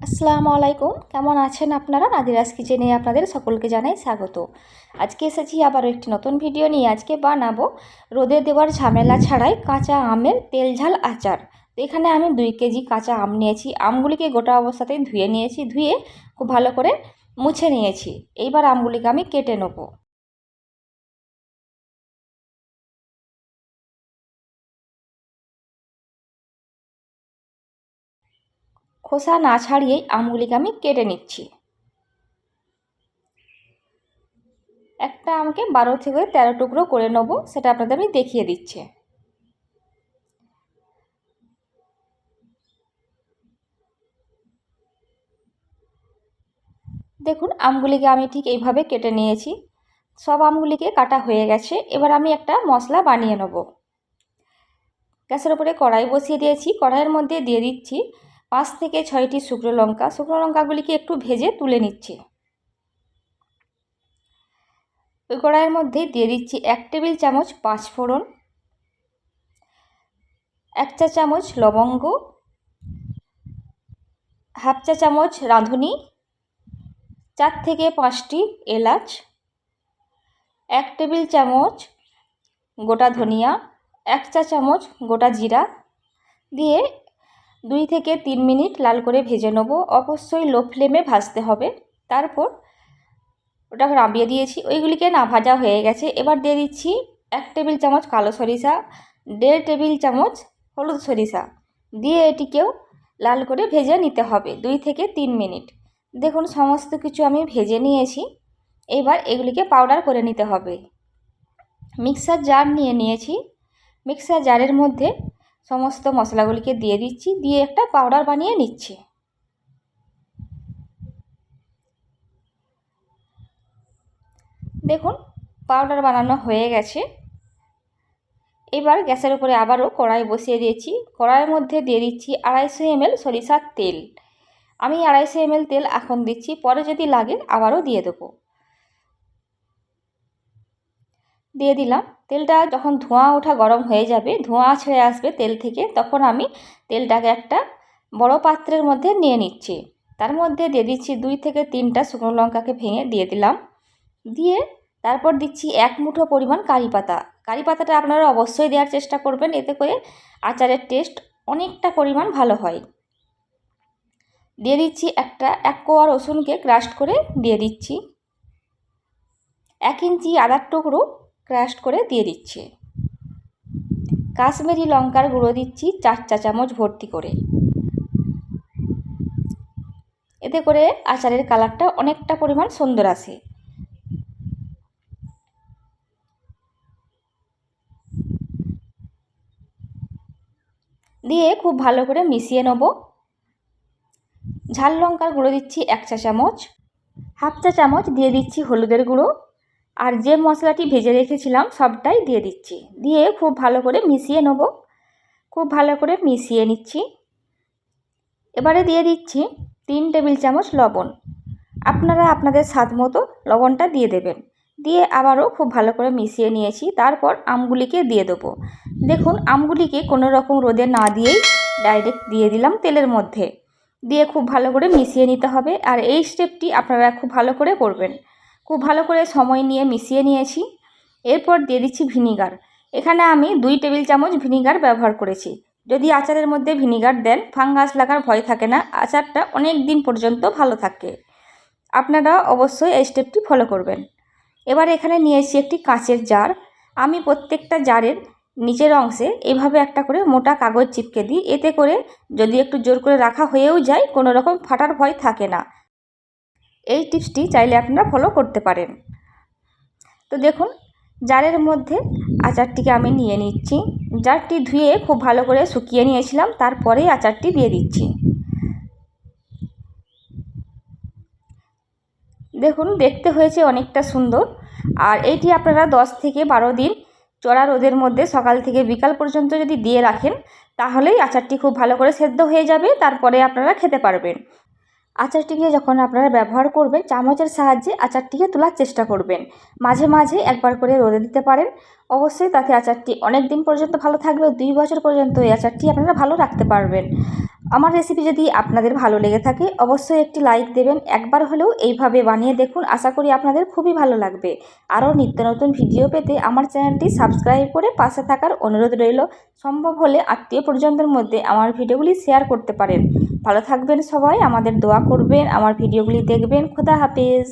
আসসালামু আলাইকুম। কেমন আছেন আপনারা? নাদিরাজ কিচেনে আপনাদের সকলকে জানাই স্বাগত। আজকে এসেছি আবারও একটি নতুন ভিডিও নিয়ে। আজকে বানাবো রোদে দেওয়ার ঝামেলা ছাড়াই কাঁচা আমের তেল ঝাল আচার। তো এখানে আমি দুই কেজি কাঁচা আম নিয়েছি। আমগুলিকে গোটা অবস্থাতেই ধুয়ে নিয়েছি। ধুয়ে খুব ভালো করে মুছে নিয়েছি। এইবার আমগুলিকে আমি কেটে নেব। খোসা না ছাড়িয়েই আমগুলিকে আমি কেটে নিচ্ছি। একটা আমকে বারো থেকে তেরো টুকরো করে নেব, সেটা আপনাদের আমি দেখিয়ে দিচ্ছি। দেখুন আমগুলিকে আমি ঠিক এইভাবে কেটে নিয়েছি। সব আমগুলিকে কাটা হয়ে গেছে, এবার আমি একটা মশলা বানিয়ে নেব। গ্যাসের উপরে কড়াই বসিয়ে দিয়েছি, কড়াইয়ের মধ্যে দিয়ে দিচ্ছি পাঁচ থেকে ছয়টি শুকনো লঙ্কা। শুকনো লঙ্কাগুলিকে একটু ভেজে তুলে নিচ্ছি। ওই কড়াইয়ের মধ্যে দিয়ে দিচ্ছি এক টেবিল চামচ পাঁচ ফোড়ন এক চা চামচ লবঙ্গ, হাফ চা চামচ রাঁধুনি, চার থেকে পাঁচটি এলাচ, এক টেবিল চামচ গোটা ধনিয়া, এক চা চামচ গোটা জিরা দিয়ে দুই থেকে তিন মিনিট লাল করে ভেজে নেব। অবশ্যই লো ফ্লেমে ভাজতে হবে। তারপর ওটা নামিয়ে দিয়েছি। ওইগুলিকে না ভাজা হয়ে গেছে। এবার দিয়ে দিচ্ছি এক টেবিল চামচ কালো সরিষা, দেড় টেবিল চামচ হলুদ সরিষা। দিয়ে এটিকেও লাল করে ভেজে নিতে হবে দুই থেকে তিন মিনিট। দেখুন, সমস্ত কিছু আমি ভেজে নিয়েছি। এবার এগুলিকে পাউডার করে নিতে হবে। মিক্সার জার নিয়ে নিয়েছি। মিক্সার জারের মধ্যে সমস্ত মশলাগুলিকে দিয়ে দিচ্ছি, দিয়ে একটা পাউডার বানিয়ে নিচ্ছি। দেখুন পাউডার বানানো হয়ে গেছে। এবার গ্যাসের উপরে আবারও কড়াই বসিয়ে দিয়েছি। কড়াইয়ের মধ্যে দিয়ে দিচ্ছি আড়াইশো এমএল সরিষার তেল। আমি আড়াইশো এমএল তেল এখন দিচ্ছি, পরে যদি লাগে আবারও দিয়ে দেবো। দিয়ে দিলাম তেলটা যখন ধোঁয়া ওঠা গরম হয়ে যাবে, ধোঁয়া ছেড়ে আসবে তেল থেকে, তখন আমি তেলটাকে একটা বড় পাত্রের মধ্যে নিয়ে নিচ্ছি। তার মধ্যে দিয়ে দিচ্ছি দুই থেকে তিনটা শুকনো লঙ্কাকে ভেঙে দিয়ে দিলাম। দিয়ে তারপর দিচ্ছি এক মুঠো পরিমাণ কারি পাতা। কারি পাতাটা আপনারা অবশ্যই দেওয়ার চেষ্টা করবেন, এতে করে আচারের টেস্ট অনেকটা পরিমাণ ভালো হয়। দিয়ে দিচ্ছি একটা এক কোয়া রসুনকে ক্রাস্ট করে দিয়ে দিচ্ছি। এক ইঞ্চি আদার টুকরো ক্রাশ করে দিয়ে দিচ্ছি। কাশ্মীরি লঙ্কার গুঁড়ো দিচ্ছি চার চা চামচ ভর্তি করে। এতে করে আচারের কালারটা অনেকটা পরিমাণ সুন্দর আসে। দিয়ে খুব ভালো করে মিশিয়ে নেব। ঝাল লঙ্কার গুঁড়ো দিচ্ছি এক চা চামচ। হাফ চা চামচ দিয়ে দিচ্ছি হলুদের গুঁড়ো। আর যে মশলাটি ভেজে রেখেছিলাম সবটাই দিয়ে দিচ্ছি। দিয়ে খুব ভালো করে মিশিয়ে নেব। খুব ভালো করে মিশিয়ে নিচ্ছি। এবারে দিয়ে দিচ্ছি তিন টেবিল চামচ লবণ। আপনারা আপনাদের স্বাদ মতো লবণটা দিয়ে দেবেন। দিয়ে আবারও খুব ভালো করে মিশিয়ে নিয়েছি। তারপর আমগুলিকে দিয়ে দেবো। দেখুন, আমগুলিকে কোনো রকম রোদে না দিয়েই ডাইরেক্ট দিয়ে দিলাম তেলের মধ্যে। দিয়ে খুব ভালো করে মিশিয়ে নিতে হবে। আর এই স্টেপটি আপনারা খুব ভালো করে করবেন। খুব ভালো করে সময় নিয়ে মিশিয়ে নিয়েছি। এরপর দিয়ে দিচ্ছি ভিনিগার। এখানে আমি দুই টেবিল চামচ ভিনিগার ব্যবহার করেছি। যদি আচারের মধ্যে ভিনিগার দেন, ফাঙ্গাস লাগার ভয় থাকে না, আচারটা অনেক দিন পর্যন্ত ভালো থাকে। আপনারা অবশ্যই এই স্টেপটি ফলো করবেন। এবার এখানে নিয়েছি একটি কাঁচের জার। আমি প্রত্যেকটা জারের নিচের অংশে এভাবে একটা করে মোটা কাগজ চিপকে দিই। এতে করে যদি একটু জোর করে রাখা হয়েও যায়, কোনো রকম ফাটার ভয় থাকে না। এই টিপসটি চাইলে আপনারা ফলো করতে পারেন। তো দেখুন, জারের মধ্যে আচারটিকে আমি নিয়ে নিচ্ছি। জারটি ধুয়ে খুব ভালো করে শুকিয়ে নিয়েছিলাম, তারপরেই আচারটি দিয়ে দিচ্ছি। দেখুন, দেখতে হয়েছে অনেকটা সুন্দর। আর এইটি আপনারা দশ থেকে বারো দিন চড়া রোদের মধ্যে সকাল থেকে বিকাল পর্যন্ত যদি দিয়ে রাখেন, তাহলেই আচারটি খুব ভালো করে সেদ্ধ হয়ে যাবে, তারপরে আপনারা খেতে পারবেন। আচারটিকে যখন আপনারা ব্যবহার করবেন, চামচের সাহায্যে আচারটিকে তোলার চেষ্টা করবেন। মাঝে মাঝে একবার করে রোদে দিতে পারেন। অবশ্যই তাতে আচারটি অনেক দিন পর্যন্ত ভালো থাকবে। দুই বছর পর্যন্ত এই আচারটি আপনারা ভালো রাখতে পারবেন। আমার রেসিপি যদি আপনাদের ভালো লেগে থাকে, অবশ্যই একটি লাইক দেবেন। একবার হলেও এইভাবে বানিয়ে দেখুন, আশা করি আপনাদের খুবই ভালো লাগবে। আরও নিত্য নতুন ভিডিও পেতে আমার চ্যানেলটি সাবস্ক্রাইব করে পাশে থাকার অনুরোধ রইল। সম্ভব হলে আত্মীয় পরিজনদের মধ্যে আমার ভিডিওগুলি শেয়ার করতে পারেন। ভালো থাকবেন সবাই, আমাদের দোয়া করবেন, আমার ভিডিওগুলি দেখবেন। খোদা হাফেজ।